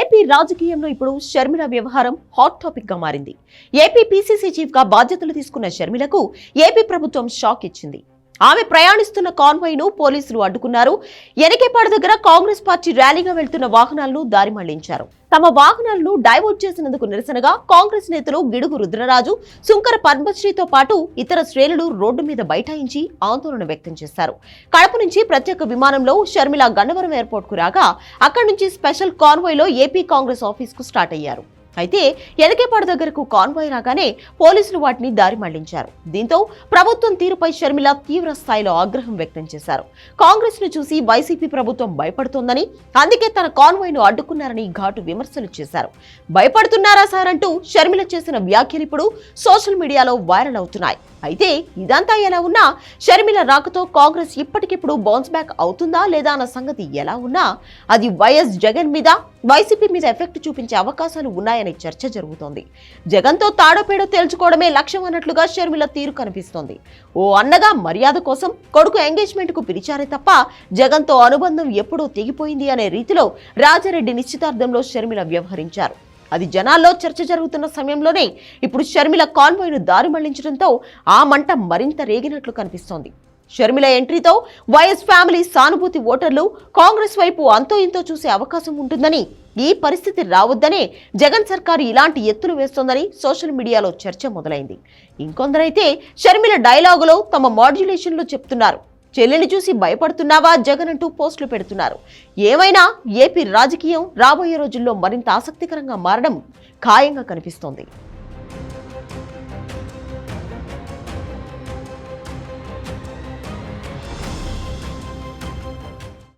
AP రాజకీయంలో ఇప్పుడు షర్మిల వ్యవహారం హాట్ టాపిక్గా మారింది. ఏపీ పీసీసీ చీఫ్గా బాధ్యతలు తీసుకున్న షర్మిలకు ఏపీ ప్రభుత్వం షాక్ ఇచ్చింది. ఆమె ప్రయాణిస్తున్న కాన్వాయ్ను పోలీసులు అడ్డుకున్నారు. ఎనకేపాడు దగ్గర కాంగ్రెస్ పార్టీ ర్యాలీగా వెళ్తున్న వాహనాలను దారి మళ్ళించారు. తమ వాహనాలను డైవర్ట్ చేసినందుకు నిరసనగా కాంగ్రెస్ నేతలు గిడుగు రుద్రరాజు శుంకర పద్మశ్రీతో పాటు ఇతర శ్రేణులు రోడ్డు మీద బైఠాయించి ఆందోళన వ్యక్తం చేశారు. కడప నుంచి ప్రత్యేక విమానంలో షర్మిల గన్నవరం ఎయిర్పోర్ట్కు రాగా అక్కడి నుంచి స్పెషల్ కాన్వాయ్లో ఏపీ కాంగ్రెస్ ఆఫీస్కు స్టార్ట్ అయ్యారు. అయితే ఎలకేపాడు దగ్గరకు కాన్వాయ్ రాగానే పోలీసులు వాటిని దారి మళ్ళించారు. దీంతో ప్రభుత్వం తీరుపై షర్మిల తీవ్ర స్థాయిలో ఆగ్రహం వ్యక్తం చేశారు. కాంగ్రెస్ను చూసి వైసీపీ ప్రభుత్వం భయపడుతోందని అందుకే తన కాన్వాయ్ను అడ్డుకున్నారని ఘాటు విమర్శలు చేశారు. భయపడుతున్నారా సార్ అంటూ షర్మిల చేసిన వ్యాఖ్యలు ఇప్పుడు సోషల్ మీడియాలో వైరల్ అవుతున్నాయి. అయితే ఇదంతా ఎలా ఉన్నా షర్మిల రాకతో కాంగ్రెస్ ఇప్పటికిప్పుడు బౌన్స్ బ్యాక్ అవుతుందా లేదా అన్న సంగతి ఎలా ఉన్నా అది వైఎస్ జగన్ మీద వైసీపీ మీద ఎఫెక్ట్ చూపించే అవకాశాలు ఉన్నాయనే చర్చ జరుగుతోంది. జగన్తో తాడోపేడో తేల్చుకోవడమే లక్ష్యం అన్నట్లుగా షర్మిల తీరు కనిపిస్తోంది. ఓ అన్నగా మర్యాద కోసం కొడుకు ఎంగేజ్మెంట్కు పిలిచారే తప్ప జగన్తో అనుబంధం ఎప్పుడో తెగిపోయింది అనే రీతిలో రాజారెడ్డి నిశ్చితార్థంలో షర్మిల వ్యవహరించారు. అది జనాల్లో చర్చ జరుగుతున్న సమయంలోనే ఇప్పుడు షర్మిల కాన్వాయ్ను దారి మళ్ళించడంతో ఆ మంట మరింత రేగినట్లు కనిపిస్తోంది. షర్మిల ఎంట్రీతో వైఎస్ ఫ్యామిలీ సానుభూతి ఓటర్లు కాంగ్రెస్ వైపు అంతో ఇంతో చూసే అవకాశం ఉంటుందని ఈ పరిస్థితి రావద్దనే జగన్ సర్కారు ఇలాంటి ఎత్తులు వేస్తోందని సోషల్ మీడియాలో చర్చ మొదలైంది. ఇంకొందరైతే షర్మిల డైలాగులో తమ మాడ్యులేషన్లో చెప్తున్నారు. చెల్లెని చూసి భయపడుతున్నావా? జగన్ అంటూ పోస్టులు పెడుతున్నారు. ఏమైనా ఏపీ రాజకీయం రాబోయే రోజుల్లో మరింత ఆసక్తికరంగా మారడం ఖాయంగా కనిపిస్తోంది.